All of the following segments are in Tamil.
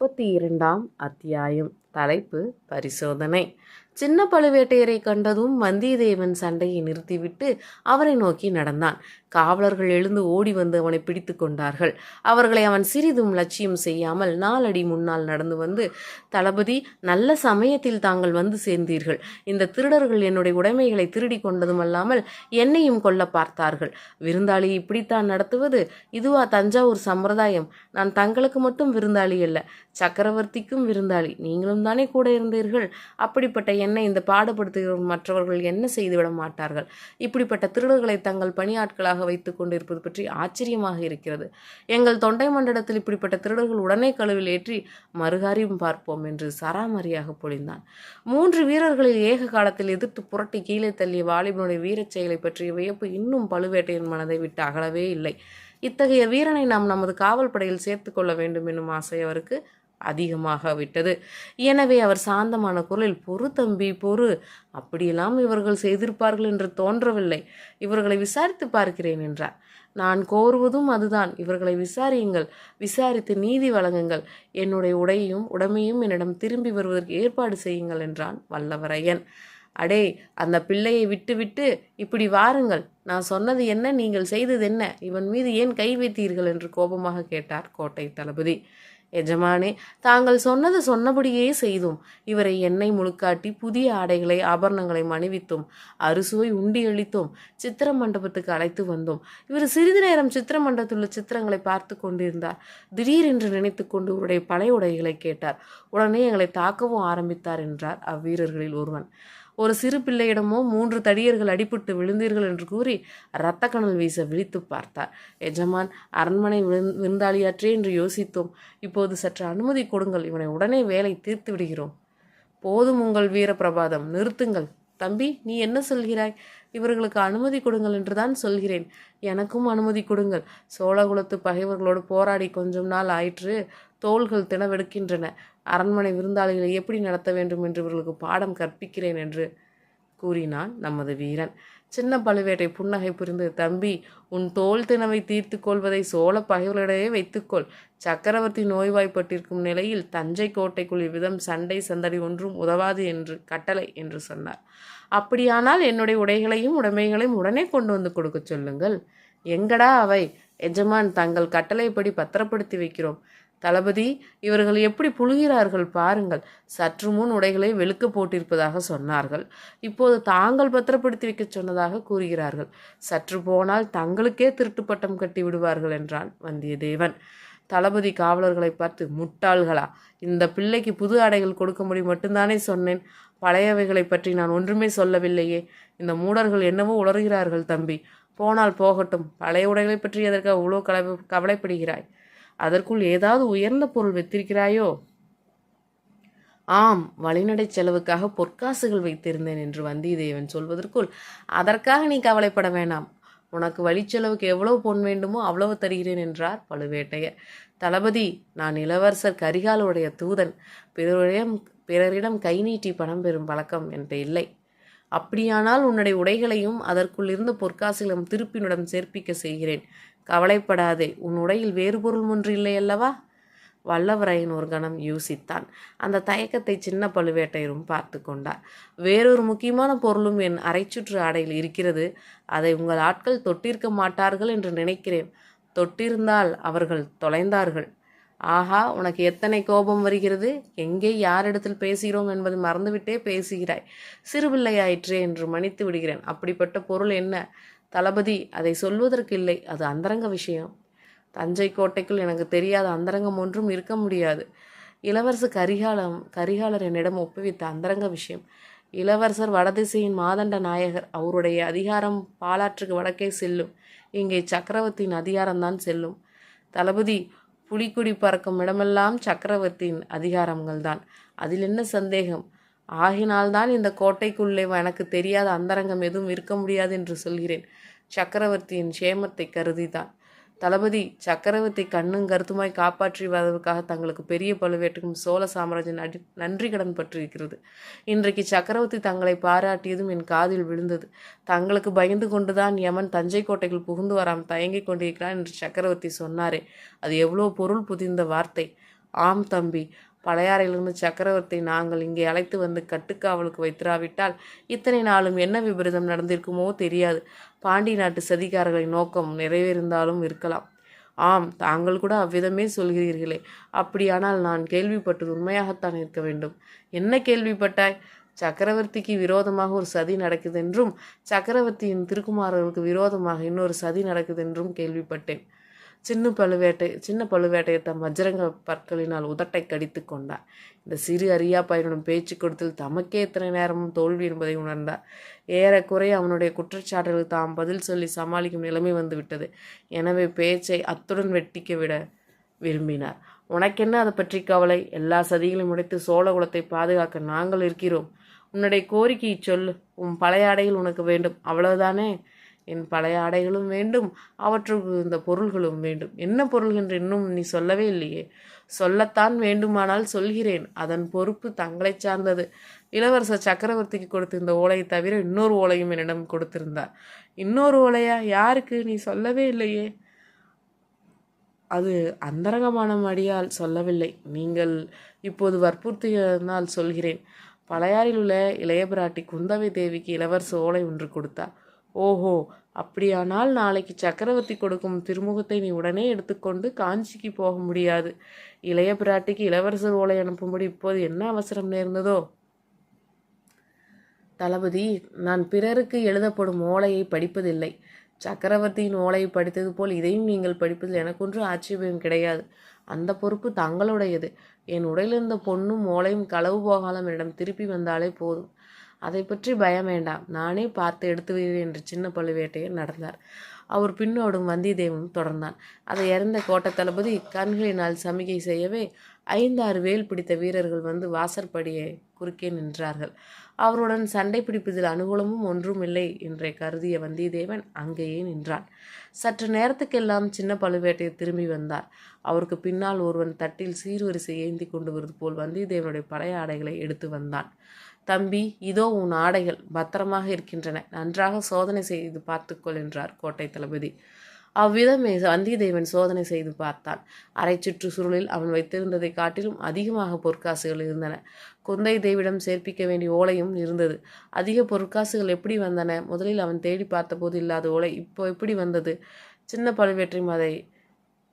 முப்பத்தி இரண்டாம் அத்தியாயம் தலைப்பு பரிசோதனை. சின்ன பழுவேட்டையரை கண்டதும் வந்தியத்தேவன் சண்டையை நிறுத்திவிட்டு அவரை நோக்கி நடந்தான். காவலர்கள் எழுந்து ஓடி வந்து அவனை பிடித்து கொண்டார்கள். அவர்களை அவன் சிறிதும் லட்சியம் செய்யாமல் நாலடி முன்னால் நடந்து வந்து தளபதி நல்ல சமயத்தில் தாங்கள் வந்து சேர்ந்தீர்கள். இந்த திருடர்கள் என்னுடைய உடைமைகளை திருடி கொண்டதுமல்லாமல் என்னையும் கொல்ல பார்த்தார்கள். விருந்தாளி இப்படித்தான் நடத்துவது. இதுவா தஞ்சாவூர் சம்பிரதாயம். நான் தங்களுக்கு மட்டும் விருந்தாளி அல்ல சக்கரவர்த்திக்கும் விருந்தாளி. நீங்களும் தானே கூட இருந்தீர்கள்? அப்படிப்பட்ட என்னை இந்த பாடுபடுத்துகிற மற்றவர்கள் என்ன செய்துவிட மாட்டார்கள்? இப்படிப்பட்ட திருடர்களை தங்கள் பணியாட்களாக வைத்துக் கொண்டிருப்பது பற்றி ஆச்சரியமாக இருக்கிறது. எங்கள் தொண்டை மண்டலத்தில் இப்படிப்பட்ட திருடர்கள் உடனே கழுவில் ஏற்றி மறுகாரியும் பார்ப்போம் என்று சராமரியாக பொழிந்தான். மூன்று வீரர்களில் ஏக காலத்தில் எதிர்த்து புரட்டி கீழே தள்ளிய வாலிபனுடைய வீரச் செயலை பற்றிய வியப்பு இன்னும் பழுவேட்டையின் மனதை விட்டு அகலவே இல்லை. இத்தகைய வீரனை நாம் நமது காவல் படையில் சேர்த்து கொள்ள வேண்டும் என்னும் ஆசை அவருக்கு அதிகமாக விட்டது. எனவே அவர் சாந்தமான குரலில் பொறு தம்பி பொறு. அப்படியெல்லாம் இவர்கள் செய்திருப்பார்கள் என்று தோன்றவில்லை. இவர்களை விசாரித்து பார்க்கிறேன் என்றார். நான் கோருவதும் அதுதான். இவர்களை விசாரியுங்கள். விசாரித்து நீதி வழங்குங்கள். என்னுடைய உடையையும் உடமையும் என்னிடம் திரும்பி வருவதற்கு ஏற்பாடு செய்யுங்கள் என்றான் வல்லவரையன். அடே அந்த பிள்ளையை விட்டுவிட்டு இப்படி வாருங்கள். நான் சொன்னது என்ன? நீங்கள் செய்தது என்ன? இவன் மீது ஏன் கை வைத்தீர்கள்? என்று கோபமாக கேட்டார் கோட்டை தளபதி. எஜமானே தாங்கள் சொன்னது சொன்னபடியே செய்தோம் இவரை எண்ணெய் முழுக்காட்டி புதிய ஆடைகளை ஆபரணங்களை மணிவித்தும் அறுசுவை உண்டியளித்தும் சித்திர மண்டபத்துக்கு அழைத்து வந்தோம் இவர் சிறிது நேரம் சித்திர மண்டபத்தில் உள்ள சித்திரங்களை பார்த்து கொண்டிருந்தார். திடீரென்று நினைத்து கொண்டு இவருடைய பழைய உடைகளை கேட்டார். உடனே எங்களை தாக்கவும் ஆரம்பித்தார் என்றார் அவ்வீரர்களில் ஒருவன். ஒரு சிறு பிள்ளையிடமோ மூன்று தடியர்கள் அடிபட்டு விழுந்தீர்கள் என்று கூறி இரத்த கணல் வீச விழித்து பார்த்தார். எஜமான் அரண்மனை விருந்தாளியாற்றே என்று யோசித்தோம். இப்போது சற்று அனுமதி கொடுங்கள். இவனை உடனே வேலை தீர்த்து விடுகிறோம். போதும் உங்கள் வீர பிரபாதம் நிறுத்துங்கள். தம்பி நீ என்ன சொல்கிறாய்? இவர்களுக்கு அனுமதி கொடுங்கள் என்றுதான் சொல்கிறேன். எனக்கும் அனுமதி கொடுங்கள். சோழகுலத்து பகைவர்களோடு போராடி கொஞ்சம் நாள் ஆயிற்று. தோள்கள் தினவெடுக்கின்றன அரண்மனை விருந்தாளிகளை எப்படி நடத்த வேண்டும் என்று இவர்களுக்கு பாடம் கற்பிக்கிறேன் என்று கூறினான் நமது வீரன். சின்ன பழுவேட்டை புன்னகை புரிந்து தம்பி உன் தோல் தினவை தீர்த்து கொள்வதை சோழ பகைவர்களிடையே வைத்துக்கொள். சக்கரவர்த்தி நோய்வாய்ப்பட்டிருக்கும் நிலையில் தஞ்சை கோட்டைக்குள் இவ்விதம் சண்டை சந்தடி ஒன்றும் உதவாது என்று கட்டளை என்று சொன்னார். அப்படியானால் என்னுடைய உடைகளையும் உடைமைகளையும் உடனே கொண்டு வந்து கொடுக்க சொல்லுங்கள். எங்கடா அவை? எஜமான் தங்கள் கட்டளைப்படி பத்திரப்படுத்தி வைக்கிறோம். தளபதி இவர்கள் எப்படி புழுகிறார்கள் பாருங்கள். சற்று முன் உடைகளை வெளுக்க போட்டிருப்பதாக சொன்னார்கள். இப்போது தாங்கள் பத்திரப்படுத்தி வைக்க சொன்னதாக கூறுகிறார்கள். சற்று போனால் தங்களுக்கே திருட்டு பட்டம் கட்டி விடுவார்கள் என்றான் வந்தியத்தேவன். தளபதி காவலர்களை பார்த்து முட்டாள்களா இந்த பிள்ளைக்கு புது ஆடைகள் கொடுக்கும்படி மட்டும்தானே சொன்னேன். பழையவைகளை பற்றி நான் ஒன்றுமே சொல்லவில்லையே. இந்த மூடர்கள் என்னவோ உளறுகிறார்கள் தம்பி. போனால் போகட்டும். பழைய உடைகளை பற்றி எதற்காக அவ்வளோ கவலை கவலைப்படுகிறாய்? அதற்குள் ஏதாவது உயர்ந்த பொருள் வைத்திருக்கிறாயோ? ஆம் வழிநடை செலவுக்காக பொற்காசுகள் வைத்திருந்தேன் என்று வந்தியத்தேவன் சொல்வதற்குள் அதற்காக நீ கவலைப்பட வேண்டாம் உனக்கு வழிச்செலவுக்கு எவ்வளவு பொன் வேண்டுமோ அவ்வளவு தருகிறேன் என்றார் பழுவேட்டையர். தளபதி நான் இளவரசர் கரிகாலுடைய தூதன். பிறரிடம் பிறரிடம் கை நீட்டி பணம் பெறும் பழக்கம் என்று இல்லை. அப்படியானால் உன்னுடைய உடைகளையும் அதற்குள்ளிருந்த பொற்காசிலும் பொற்காசுகளும் திருப்பினுடன் சேர்ப்பிக்க செய்கிறேன். கவலைப்படாதே உன் உடையில் வேறு பொருள் ஒன்று இல்லை அல்லவா? வல்லவரையன் ஒரு கணம் யோசித்தான். அந்த தயக்கத்தை சின்ன பழுவேட்டையரும் பார்த்து கொண்டார். வேறொரு முக்கியமான பொருளும் என் அரைச்சுற்று ஆடையில் இருக்கிறது. அதை உங்கள் ஆட்கள் தொட்டிருக்க மாட்டார்கள் என்று நினைக்கிறேன். தொட்டிருந்தால் அவர்கள் தொலைந்தார்கள். ஆஹா உனக்கு எத்தனை கோபம் வருகிறது? எங்கே யாரிடத்தில் பேசுகிறோம் என்பது மறந்துவிட்டே பேசுகிறாய். சிறுபிள்ளையாயிற்றே என்று மன்னித்து விடுகிறேன். அப்படிப்பட்ட பொருள் என்ன? தளபதி அதை சொல்வதற்கு இல்லை. அது அந்தரங்க விஷயம். தஞ்சை கோட்டைக்குள் எனக்கு தெரியாத அந்தரங்கம் ஒன்றும் இருக்க முடியாது. இளவரசர் கரிகாலம் கரிகாலர் என்னிடம் ஒப்புவித்த அந்தரங்க விஷயம். இளவரசர் வடதிசையின் மாதண்ட நாயகர் அவருடைய அதிகாரம் பாலாற்றுக்கு வடக்கே செல்லும். இங்கே சக்கரவர்த்தியின் அதிகாரம்தான் செல்லும். தளபதி புலிக்குடி பறக்கும் இடமெல்லாம் சக்கரவர்த்தியின் அதிகாரங்கள் தான் அதில் என்ன சந்தேகம்? ஆகினால்தான் இந்த கோட்டைக்குள்ளே எனக்கு தெரியாத அந்தரங்கம் எதுவும் இருக்க முடியாது என்று சொல்கிறேன். சக்கரவர்த்தியின் சேமத்தை கருதிதான். தளபதி சக்கரவர்த்தி கண்ணும் கருத்துமாய் காப்பாற்றி வருவதற்காக தங்களுக்கு பெரிய பழுவேட்டுக்கும் சோழ சாம்ராஜ்யம் அடி நன்றி கடன் பற்றிருக்கிறது. இன்றைக்கு சக்கரவர்த்தி தங்களை பாராட்டியதும் என் காதில் விழுந்தது. தங்களுக்கு பயந்து கொண்டுதான் யமன் தஞ்சை கோட்டையில் புகுந்து வராமல் தயங்கிக் கொண்டிருக்கிறான் என்று சக்கரவர்த்தி சொன்னாரே. அது எவ்வளோ பொருள் புதிந்த வார்த்தை. ஆம் தம்பி பழையாறையிலிருந்து சக்கரவர்த்தி நாங்கள் இங்கே அழைத்து வந்து கட்டுக்காவலுக்கு வைத்திராவிட்டால் இத்தனை நாளும் என்ன விபரீதம் நடந்திருக்குமோ தெரியாது. பாண்டி நாட்டு சதிகாரர்களின் நோக்கம் நிறைவேறிந்தாலும் இருக்கலாம். ஆம் தாங்கள் கூட அவ்விதமே சொல்கிறீர்களே. அப்படியானால் நான் கேள்விப்பட்டது உண்மையாகத்தான் இருக்க வேண்டும். என்ன கேள்விப்பட்டாய்? சக்கரவர்த்திக்கு விரோதமாக ஒரு சதி நடக்குதென்றும் சக்கரவர்த்தியின் திருக்குமாரர்களுக்கு விரோதமாக இன்னொரு சதி நடக்குதென்றும் கேள்விப்பட்டேன். சின்ன பழுவேட்டை சின்ன பழுவேட்டையை தம் வஜ்ரங்க பற்களினால் உதட்டை கடித்து கொண்டார். இந்த சிறு அரியா பையனுடன் பேச்சு கொடுத்தல் தமக்கே இத்தனை நேரமும் தோல்வி என்பதை உணர்ந்தார். ஏறக்குறைய அவனுடைய குற்றச்சாட்டுகள் தாம் பதில் சொல்லி சமாளிக்கும் நிலைமை வந்துவிட்டது. எனவே பேச்சை அத்துடன் வெட்டிக்க விட விரும்பினார். உனக்கென்ன அதை பற்றி கவலை? எல்லா சதிகளையும் உடைத்து சோழகுலத்தை பாதுகாக்க நாங்கள் இருக்கிறோம். உன்னுடைய கோரிக்கையை சொல்லு. உன் பழைய அடையில் உனக்கு வேண்டும். அவ்வளவுதானே? என் பழைய ஆடைகளும் வேண்டும் அவற்றுக்கு இந்த பொருள்களும் வேண்டும். என்ன பொருள் என்று இன்னும் நீ சொல்லவே இல்லையே? சொல்லத்தான் வேண்டுமானால் சொல்கிறேன். அதன் பொறுப்பு தங்களை சார்ந்தது. இளவரசர் சக்கரவர்த்திக்கு கொடுத்திருந்த ஓலையை தவிர இன்னொரு ஓலையும் என்னிடம் கொடுத்திருந்தார். இன்னொரு ஓலையா? யாருக்கு? நீ சொல்லவே இல்லையே. அது அந்தரங்கமான மடியால் சொல்லவில்லை. நீங்கள் இப்போது வற்புறுத்தினால் சொல்கிறேன். பழையாறில் உள்ள இளையபிராட்டி குந்தவை தேவிக்கு இளவரச ஓலை ஒன்று கொடுத்தார். ஓஹோ! அப்படியானால் நாளைக்கு சக்கரவர்த்தி கொடுக்கும் திருமுகத்தை நீ உடனே எடுத்துக்கொண்டு காஞ்சிக்கு போக முடியாது. இளைய பிராட்டிக்கு இளவரசர் ஓலை அனுப்பும்படி இப்போது என்ன அவசரம் நேர்ந்ததோ? தளபதி நான் பிறருக்கு எழுதப்படும் ஓலையை படிப்பதில்லை. சக்கரவர்த்தியின் ஓலையை படித்தது போல் இதையும் நீங்கள் படிப்பதில் எனக்கொன்று ஆட்சேபம் கிடையாது. அந்த பொறுப்பு தங்களுடையது. என் உடையிலிருந்த பொண்ணும் ஓலையும் களவு போகாலம் என்னிடம் திருப்பி வந்தாலே போதும். அதை பற்றி பயம் வேண்டாம். நானே பார்த்து எடுத்து வருகிறேன் என்று சின்ன பழுவேட்டையர் நடந்தார். அவர் பின்னோடும் வந்தியத்தேவனும் தொடர்ந்தான். அதை இறந்த கோட்டை தளபதி கண்களினால் சமிகை செய்யவே ஐந்தாறு வேல் பிடித்த வீரர்கள் வந்து வாசற்படியை குறுக்கே நின்றார்கள். அவருடன் சண்டை பிடிப்பதில் அனுகூலமும் ஒன்றும் இல்லை என்றே கருதிய வந்தியத்தேவன் அங்கேயே நின்றான். சற்று நேரத்துக்கெல்லாம் சின்ன பழுவேட்டையர் திரும்பி வந்தார். அவருக்கு பின்னால் ஒருவன் தட்டில் சீர்வரிசை ஏந்தி கொண்டு வருவது போல் வந்தியத்தேவனுடைய பழைய ஆடைகளை எடுத்து வந்தான். தம்பி இதோ உன் ஆடைகள் பத்திரமாக இருக்கின்றன. நன்றாக சோதனை செய்து பார்த்துக்கொள் என்றார் கோட்டை தளபதி. அவ்விதமே வந்தியத்தேவன் சோதனை செய்து பார்த்தான் அரை சுற்று சுருளில் அவன் வைத்திருந்ததை காட்டிலும் அதிகமாக பொற்காசுகள் இருந்தன. குந்தை தேவிடம் சேர்ப்பிக்க வேண்டிய ஓலையும் இருந்தது. அதிக பொற்காசுகள் எப்படி வந்தன? முதலில் அவன் தேடி பார்த்தபோது இல்லாத ஓலை இப்போ எப்படி வந்தது? சின்ன பழுவேற்றையும் அதை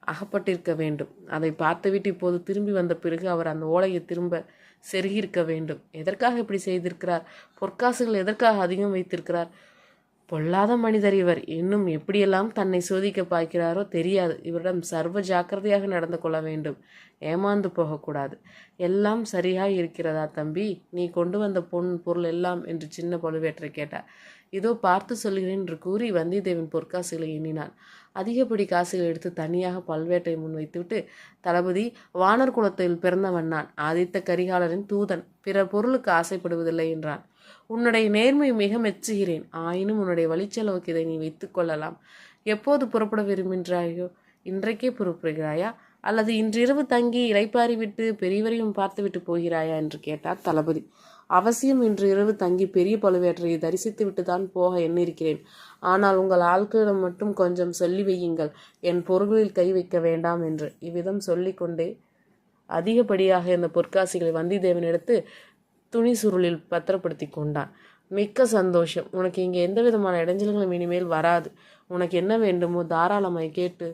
அகப்பட்டிருக்க வேண்டும். அதை பார்த்துவிட்டு இப்போது திரும்பி வந்த பிறகு அவர் அந்த ஓலையை திரும்ப செருகியிருக்க வேண்டும். எதற்காக இப்படி செய்திருக்கிறார்? பொற்காசுகள் எதற்காக அதிகம் வைத்திருக்கிறார்? பொல்லாத மனிதர் இவர். இன்னும் எப்படியெல்லாம் தன்னை சோதிக்க பார்க்கிறாரோ தெரியாது. இவரிடம் சர்வ ஜாக்கிரதையாக நடந்து கொள்ள வேண்டும். ஏமாந்து போகக்கூடாது. எல்லாம் சரியாய் இருக்கிறதா தம்பி? நீ கொண்டு வந்த பொன் பொருள் எல்லாம் என்று சின்ன பழுவேற்றை கேட்டார். இதோ பார்த்து சொல்கிறேன் என்று கூறி வந்தியத்தேவன் பொற்காசுகளை எண்ணினான். அதிகப்படி காசுகள் எடுத்து தனியாக பல்வேட்டை முன்வைத்துவிட்டு தளபதி வானர் குலத்தில் பிறந்தவன் நான். ஆதித்த கரிகாலரின் தூதன். பிற பொருளுக்கு ஆசைப்படுவதில்லை என்றான். உன்னுடைய நேர்மை மிக மெச்சுகிறேன். ஆயினும் உன்னுடைய வழிச்செலவுக்கு இதை நீ வைத்து கொள்ளலாம். எப்போது புறப்பட விரும்புகின்றாயோ? இன்றைக்கே புறப்படுகிறாயா? அல்லது இன்றிரவு தங்கி இலைப்பாரி விட்டு பெரியவரையும் பார்த்துவிட்டு போகிறாயா? என்று கேட்டார் தளபதி. அவசியம் இன்று இரவு தங்கி பெரிய பழுவேற்றையை தரிசித்து விட்டுதான் போக எண்ணிருக்கிறேன். ஆனால் உங்கள் ஆட்களிடம் மட்டும் கொஞ்சம் சொல்லி வையுங்கள். என் பொருள்களில் கை வைக்க வேண்டாம் என்று. இவ்விதம் சொல்லிக்கொண்டே அதிகப்படியாக இந்த பொற்காசிகளை வந்திதேவன் எடுத்து துணி சுருளில் பத்திரப்படுத்தி கொண்டான். மிக்க சந்தோஷம். உனக்கு இங்கே எந்த விதமான இடைஞ்சல்களும் இனிமேல் வராது. உனக்கு என்ன வேண்டுமோ தாராளமாய் கேட்டு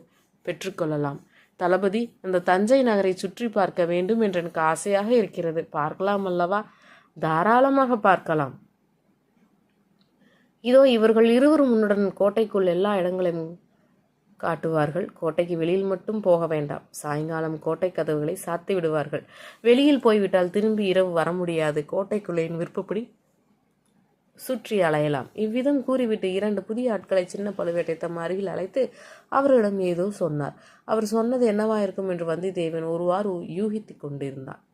பெற்றுக்கொள்ளலாம் தளபதி அந்த தஞ்சை நகரை சுற்றி பார்க்க வேண்டும் என்று எனக்கு ஆசையாக இருக்கிறது. பார்க்கலாம் அல்லவா? தாராளமாக பார்க்கலாம். இதோ இவர்கள் இருவரும் உன்னுடன் கோட்டைக்குள் எல்லா இடங்களையும் காட்டுவார்கள். கோட்டைக்கு வெளியில் மட்டும் போக வேண்டாம். சாயங்காலம் கோட்டை கதவுகளை சாத்தி விடுவார்கள். வெளியில் போய்விட்டால் திரும்பி இரவு வர முடியாது. கோட்டைக்குள்ளேயின் விருப்பப்படி சுற்றி அலையலாம். இவ்விதம் கூறிவிட்டு இரண்டு புதிய ஆட்களை சின்ன பழுவேட்டை தம் அருகில் அழைத்து அவர்களிடம் ஏதோ சொன்னார். அவர் சொன்னது என்னவா இருக்கும் என்று வந்தியத்தேவன் ஒருவாறு யூகித்து கொண்டிருந்தான்.